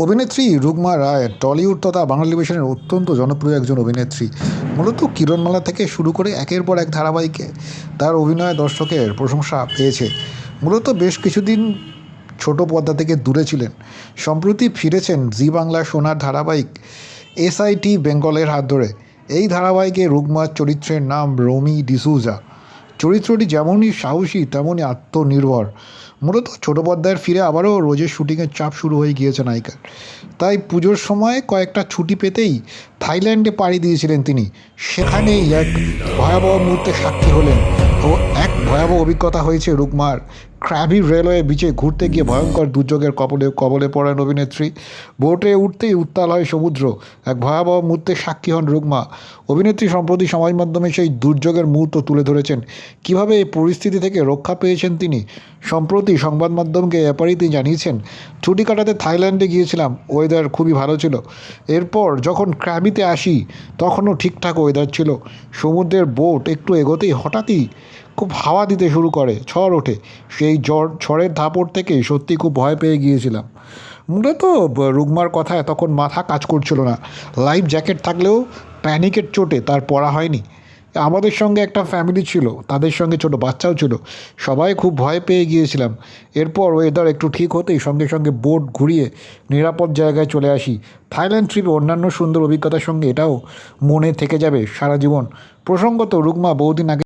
অভিনেত্রী রুকমা রায়, টলিউড তথা বাংলা টেলিভিশনের অত্যন্ত জনপ্রিয় একজন অভিনেত্রী। মূলত কিরণমালা থেকে শুরু করে একের পর এক ধারাবাহিকে তার অভিনয় দর্শকের প্রশংসা পেয়েছে। মূলত বেশ কিছুদিন ছোট পর্দা থেকে দূরে ছিলেন। সম্প্রতি ফিরেছেন জি বাংলা সোনার ধারাবাহিক এসআইটি বেঙ্গলের হাত ধরে। এই ধারাবাহিকে রুকমার চরিত্রের নাম রমি ডিসুজা। চরিত্রটি যেমনই সাহসী, তেমনই আত্মনির্ভর। মূলত ছোট পর্দায় ফিরে আবারও রোজের শুটিংয়ের চাপ শুরু হয়ে গিয়েছে নায়িকার। তাই পুজোর সময় কয়েকটা ছুটি পেতেই থাইল্যান্ডে পাড়ি দিয়েছিলেন তিনি। সেখানেই এক ভয়াবহ মুহূর্তে সাক্ষী হলেন ও এক ভয়াবহ অভিজ্ঞতা হয়েছে রুকমার ক্র্যাবি রেলওয়ে বিচে ঘুরতে গিয়ে ভয়ঙ্কর দুর্যোগের কবলে কবলে পড়েন অভিনেত্রী। বোটে উঠতেই উত্তাল হয় সমুদ্র। এক ভয়াবহ মুহূর্তে সাক্ষী হন রুকমা। অভিনেত্রী সম্প্রতি সমাজ মাধ্যমে সেই দুর্যোগের মুহূর্ত তুলে ধরেছেন। কীভাবে এই পরিস্থিতি থেকে রক্ষা পেয়েছেন তিনি? সম্প্রতি সংবাদ মাধ্যমকে ব্যাপারেই তিনি জানিয়েছেন, ছুটি কাটাতে থাইল্যান্ডে গিয়েছিলাম। ওয়েদার খুবই ভালো ছিল। এরপর যখন ক্র্যাবিতে আসি, তখনও ঠিকঠাক ওয়েদার ছিল। সমুদ্রের বোট একটু এগোতেই হঠাৎই খুব হাওয়া দিতে শুরু করে, ঝড় ওঠে। সেই ঝড়, ঝড়ের ধাপড় থেকে সত্যি খুব ভয় পেয়ে গিয়েছিলাম। মূলত রুগমার কথায় তখন মাথা কাজ করছিল না। লাইফ জ্যাকেট থাকলেও প্যানিকের চোটে তার পড়া হয়নি। আমাদের সঙ্গে একটা ফ্যামিলি ছিল, তাদের সঙ্গে ছোট বাচ্চাও ছিল। সবাই খুব ভয় পেয়ে গিয়েছিলাম। এরপর ওয়েদার একটু ঠিক হতেই সঙ্গে সঙ্গে বোট ঘুরিয়ে নিরাপদ জায়গায় চলে আসি। থাইল্যান্ড ট্রিপে অন্যান্য সুন্দর অভিজ্ঞতার সঙ্গে এটাও মনে থেকে যাবে সারা জীবন। প্রসঙ্গত, রুগমা বহুদিন আগে